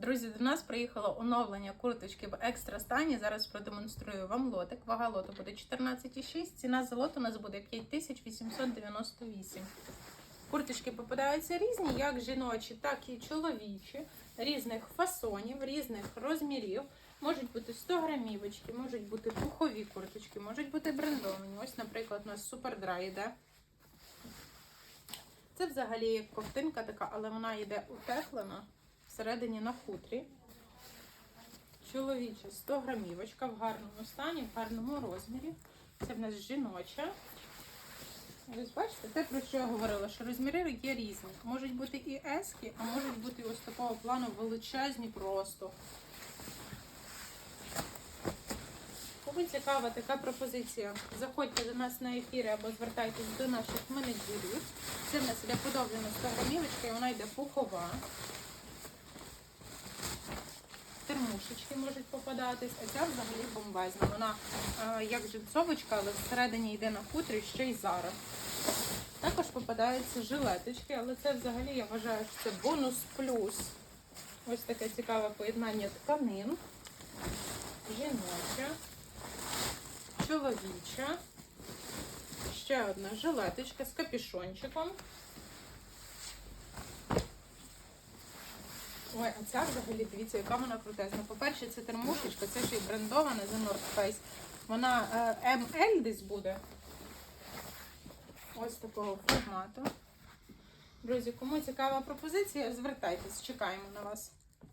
Друзі, до нас приїхало оновлення курточки в екстра стані. Зараз продемонструю вам лотик. Вага лоту буде 14,6. Ціна за лот у нас буде 5898. Курточки попадаються різні, як жіночі, так і чоловічі, різних фасонів, різних розмірів. Можуть бути 100 грамівочки, можуть бути пухові курточки, можуть бути брендовані. Ось, наприклад, у нас супердрай йде. Це взагалі ковтинка така, але вона йде утеплена всередині на хутрі. Чоловіча 100 грамівочка в гарному стані, в гарному розмірі. Це в нас жіноча. Ось бачите, те, про що я говорила, що розміри є різні. Можуть бути і ески, а можуть бути і ось такого плану величезні просто. Кому цікава така пропозиція, заходьте до нас на ефіри або звертайтесь до наших менеджерів. Це в нас іде подовжена 100 грамівочка і вона йде пухова. Термушечки можуть попадатись, а ця взагалі бомбезна. Вона е, як джинсовочка, але всередині йде на хутрі ще й зараз. Також попадаються жилеточки, але це взагалі я вважаю, що це бонус плюс. Ось таке цікаве поєднання тканин. Жіноча, чоловіча. Ще одна жилеточка з капюшончиком. Ой, а ця взагалі, дивіться, яка вона крутезна. По-перше, це термушечка, це ще й брендована за North Face. Вона е, ML десь буде. Ось такого формату. Друзі, кому цікава пропозиція, звертайтесь, чекаємо на вас.